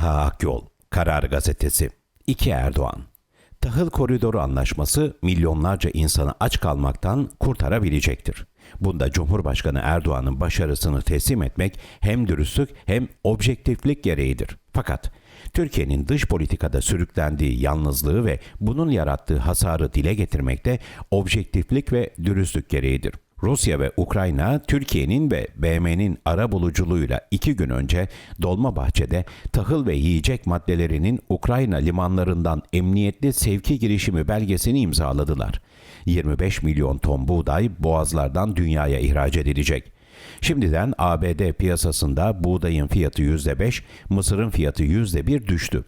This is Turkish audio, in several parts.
Taha Akyol, Karar Gazetesi. 2 Erdoğan. Tahıl Koridoru Anlaşması milyonlarca insanı aç kalmaktan kurtarabilecektir. Bunda Cumhurbaşkanı Erdoğan'ın başarısını teslim etmek hem dürüstlük hem objektiflik gereğidir. Fakat Türkiye'nin dış politikada sürüklendiği yalnızlığı ve bunun yarattığı hasarı dile getirmekte objektiflik ve dürüstlük gereğidir. Rusya ve Ukrayna, Türkiye'nin ve BM'nin ara buluculuğuyla iki gün önce Dolmabahçe'de tahıl ve yiyecek maddelerinin Ukrayna limanlarından emniyetli sevki girişimi belgesini imzaladılar. 25 milyon ton buğday boğazlardan dünyaya ihraç edilecek. Şimdiden ABD piyasasında buğdayın fiyatı %5, mısırın fiyatı %1 düştü.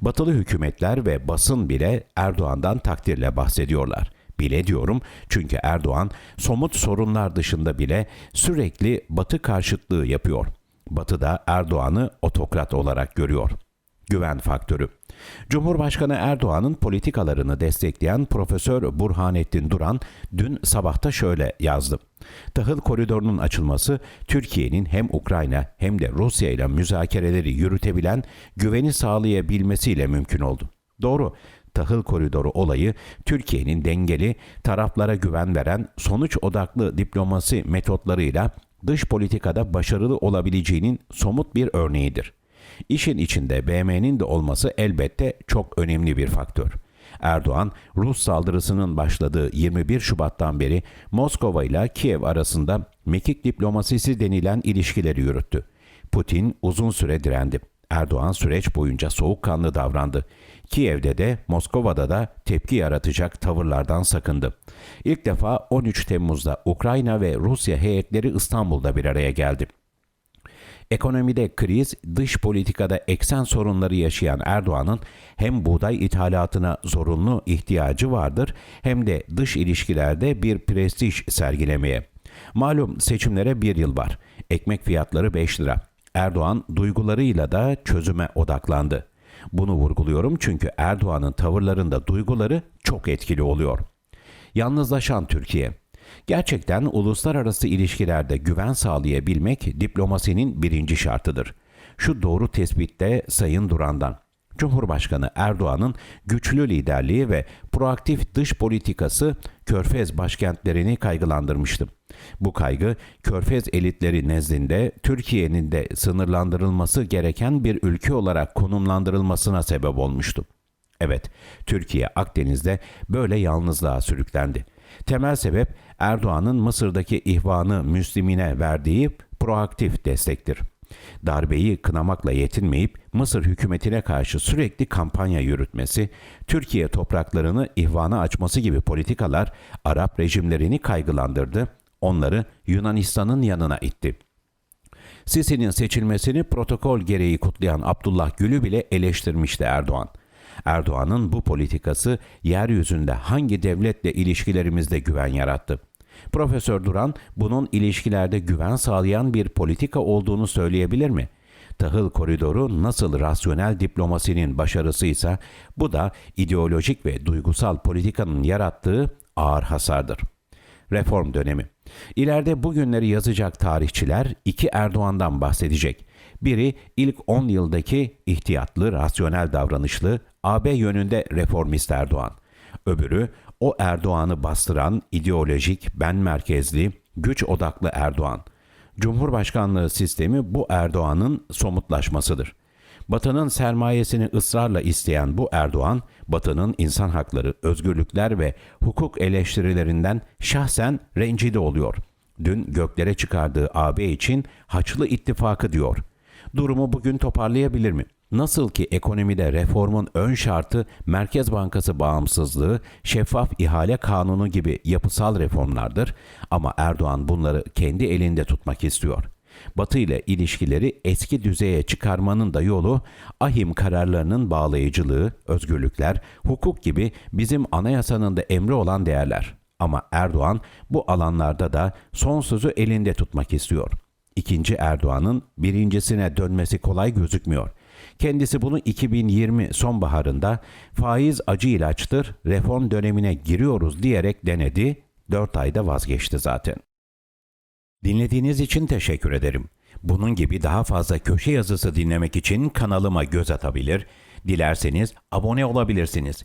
Batılı hükümetler ve basın bile Erdoğan'dan takdirle bahsediyorlar. Bile diyorum çünkü Erdoğan somut sorunlar dışında bile sürekli Batı karşıtlığı yapıyor. Batı da Erdoğan'ı otokrat olarak görüyor. Güven faktörü. Cumhurbaşkanı Erdoğan'ın politikalarını destekleyen Profesör Burhanettin Duran dün sabahta şöyle yazdı. Tahıl koridorunun açılması Türkiye'nin hem Ukrayna hem de Rusya ile müzakereleri yürütebilen, güveni sağlayabilmesiyle mümkün oldu. Doğru, tahıl koridoru olayı Türkiye'nin dengeli, taraflara güven veren, sonuç odaklı diplomasi metotlarıyla dış politikada başarılı olabileceğinin somut bir örneğidir. İşin içinde BM'nin de olması elbette çok önemli bir faktör. Erdoğan, Rus saldırısının başladığı 21 Şubat'tan beri Moskova ile Kiev arasında mekik diplomasisi denilen ilişkileri yürüttü. Putin uzun süre direndi. Erdoğan süreç boyunca soğukkanlı davrandı. Kiev'de de Moskova'da da tepki yaratacak tavırlardan sakındı. İlk defa 13 Temmuz'da Ukrayna ve Rusya heyetleri İstanbul'da bir araya geldi. Ekonomide kriz, dış politikada eksen sorunları yaşayan Erdoğan'ın hem buğday ithalatına zorunlu ihtiyacı vardır hem de dış ilişkilerde bir prestij sergilemeye. Malum seçimlere bir yıl var. Ekmek fiyatları 5 lira. Erdoğan duygularıyla da çözüme odaklandı. Bunu vurguluyorum çünkü Erdoğan'ın tavırlarında duyguları çok etkili oluyor. Yalnızlaşan Türkiye. Gerçekten uluslararası ilişkilerde güven sağlayabilmek diplomasinin birinci şartıdır. Şu doğru tespitte Sayın Duran'dan. Cumhurbaşkanı Erdoğan'ın güçlü liderliği ve proaktif dış politikası Körfez başkentlerini kaygılandırmıştı. Bu kaygı Körfez elitleri nezdinde Türkiye'nin de sınırlandırılması gereken bir ülke olarak konumlandırılmasına sebep olmuştu. Evet, Türkiye Akdeniz'de böyle yalnızlığa sürüklendi. Temel sebep Erdoğan'ın Mısır'daki ihvanı Müslimine verdiği proaktif destektir. Darbeyi kınamakla yetinmeyip Mısır hükümetine karşı sürekli kampanya yürütmesi, Türkiye topraklarını ihvana açması gibi politikalar Arap rejimlerini kaygılandırdı, onları Yunanistan'ın yanına itti. Sisi'nin seçilmesini protokol gereği kutlayan Abdullah Gül'ü bile eleştirmişti Erdoğan. Erdoğan'ın bu politikası yeryüzünde hangi devletle ilişkilerimizde güven yarattı? Profesör Duran bunun ilişkilerde güven sağlayan bir politika olduğunu söyleyebilir mi? Tahıl koridoru nasıl rasyonel diplomasinin başarısıysa bu da ideolojik ve duygusal politikanın yarattığı ağır hasardır. Reform dönemi. İleride bugünleri yazacak tarihçiler iki Erdoğan'dan bahsedecek. Biri ilk 10 yıldaki ihtiyatlı, rasyonel davranışlı AB yönünde reformist Erdoğan. Öbürü o Erdoğan'ı bastıran ideolojik, ben merkezli, güç odaklı Erdoğan. Cumhurbaşkanlığı sistemi bu Erdoğan'ın somutlaşmasıdır. Batı'nın sermayesini ısrarla isteyen bu Erdoğan, Batı'nın insan hakları, özgürlükler ve hukuk eleştirilerinden şahsen rencide oluyor. Dün göklere çıkardığı AB için Haçlı ittifakı diyor. Durumu bugün toparlayabilir mi? Nasıl ki ekonomide reformun ön şartı Merkez Bankası bağımsızlığı, şeffaf ihale kanunu gibi yapısal reformlardır ama Erdoğan bunları kendi elinde tutmak istiyor. Batı ile ilişkileri eski düzeye çıkarmanın da yolu ahim kararlarının bağlayıcılığı, özgürlükler, hukuk gibi bizim anayasanın da emri olan değerler. Ama Erdoğan bu alanlarda da son sözü elinde tutmak istiyor. İkinci Erdoğan'ın birincisine dönmesi kolay gözükmüyor. Kendisi bunu 2020 sonbaharında faiz acı ilaçtır, reform dönemine giriyoruz diyerek denedi, 4 ayda vazgeçti zaten. Dinlediğiniz için teşekkür ederim. Bunun gibi daha fazla köşe yazısı dinlemek için kanalıma göz atabilir, dilerseniz abone olabilirsiniz.